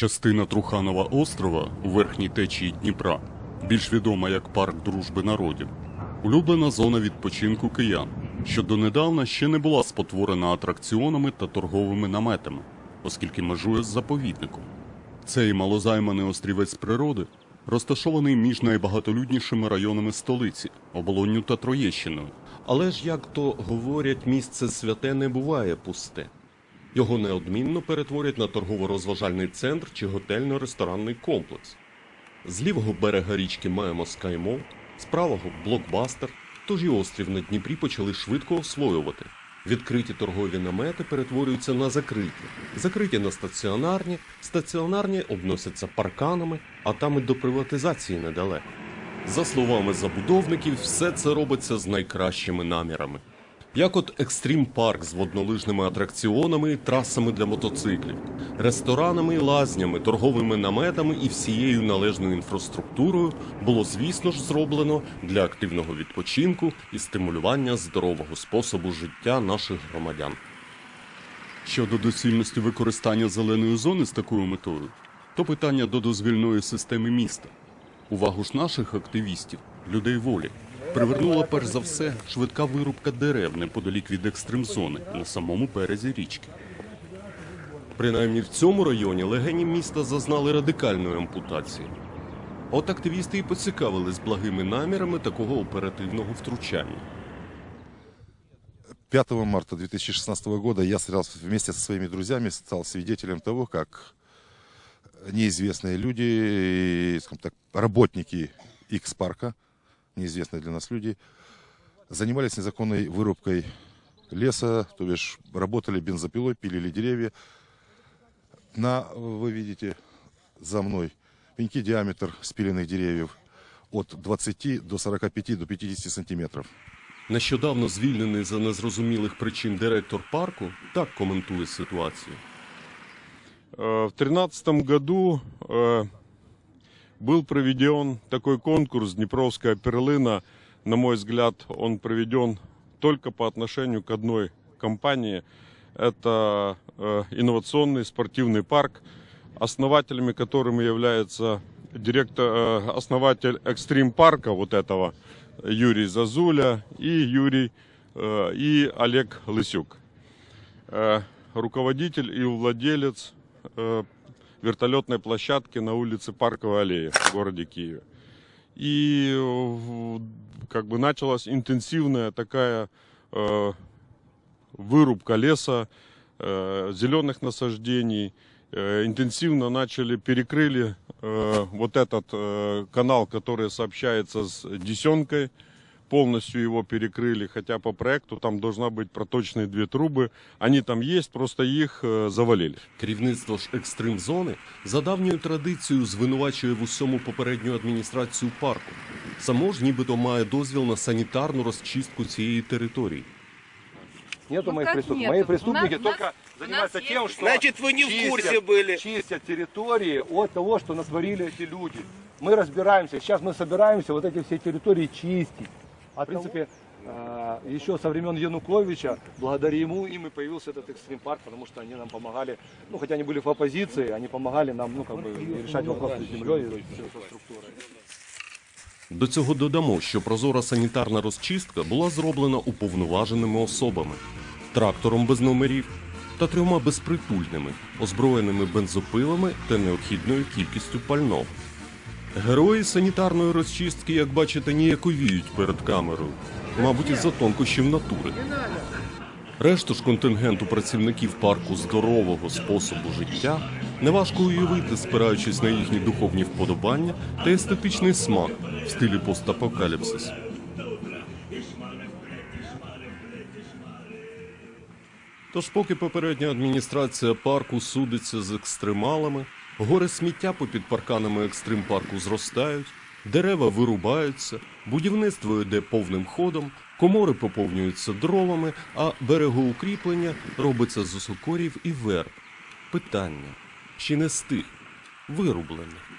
Частина Труханова острова у верхній течії Дніпра, більш відома як парк дружби народів, улюблена зона відпочинку киян, що донедавна ще не була спотворена атракціонами та торговими наметами, оскільки межує з заповідником. Цей малозайманий острівець природи розташований між найбагатолюднішими районами столиці Оболонню та Троєщиною. Але ж, як то говорять, місце святе не буває пусте. Його неодмінно перетворять на торгово-розважальний центр чи готельно-ресторанний комплекс. З лівого берега річки маємо Скаймол, з правого блокбастер, тож і острів на Дніпрі почали швидко освоювати. Відкриті торгові намети перетворюються на закриті, закриті на стаціонарні, стаціонарні обносяться парканами, а там і до приватизації недалеко. За словами забудовників, все це робиться з найкращими намірами. Як от екстрім парк з воднолижними атракціонами трасами для мотоциклів, ресторанами лазнями, торговими наметами і всією належною інфраструктурою було, звісно ж, зроблено для активного відпочинку і стимулювання здорового способу життя наших громадян. Щодо доцільності використання зеленої зони з такою метою, то питання до дозвільної системи міста. Увагу ж наших активістів, людей волі, привернула перш за все швидка вирубка дерев неподалік від екстремзони на самому березі річки. Принаймні в цьому районі легені міста зазнали радикальної ампутації. От активісти і поцікавились благими намірами такого оперативного втручання. 5 марта 2016 года я вместе со своими друзьями стал свидетелем того, как неизвестные люди, скажем так, работники X-парка, неизвестные для нас люди, занимались незаконной вырубкой леса, то бишь работали бензопилой, пилили деревья. На, вы видите, за мной пеньки диаметр спиленных деревьев от 20 до 45 до 50 сантиметров. Нещодавно звільнений за незрозумілих причин директор парку так коментує ситуацію. Э, В 2013 году э, был проведен такой конкурс «Днепровская перлына». На мой взгляд, он проведен только по отношению к одной компании. Это э, инновационный спортивный парк, основателями которым является директор, э, основатель экстрим парка вот этого Юрий Зазуля и Юрий э, и Олег Лысюк. Э, руководитель и владелец э, вертолетной площадки на улице Парковой аллеи в городе Киеве. И как бы началась интенсивная такая э, вырубка леса, э, зеленых насаждений. Э, интенсивно начали, перекрыли э, вот этот э, канал, который сообщается с Десенкой. Полностью его перекрыли, хотя по проекту там должна быть проточные две трубы. Они там есть, просто их э, завалили. Керівництво ж екстрим зони за давньою традицією звинувачує в усьому попередню адміністрацію парку. Само ж нібито має дозвіл на санітарну розчистку цієї території. Нету Ну моих как преступников. нету? Мои У преступники нас- только у нас- занимаются у нас тем, есть- что Значит, вы не в курсе были. чистят территории от того, что натворили эти люди. Мы разбираемся. Сейчас мы собираемся вот эти все территории чистить. в принципе, а, еще со времен Януковича, благодаря ему им и появился этот экстрим парк, потому что они нам помогали, ну хотя они были в оппозиции, они помогали нам, ну как бы решать вопросы с землей и с инфраструктурой. До цього додамо, що прозора санітарна розчистка була зроблена уповноваженими особами, трактором без номерів та трьома безпритульними, озброєними бензопилами та необхідною кількістю пального. Герої санітарної розчистки, як бачите, ніяковіють перед камерою, мабуть, із-за тонкощів натури. Решту ж контингенту працівників парку здорового способу життя неважко уявити, спираючись на їхні духовні вподобання та естетичний смак в стилі постапокаліпсис. Тож, поки попередня адміністрація парку судиться з екстремалами, гори сміття попід парканами екстрим парку зростають, дерева вирубаються, будівництво йде повним ходом, комори поповнюються дровами, а берегоукріплення робиться з осокорів і верб. Питання: чи не з тих вирублених?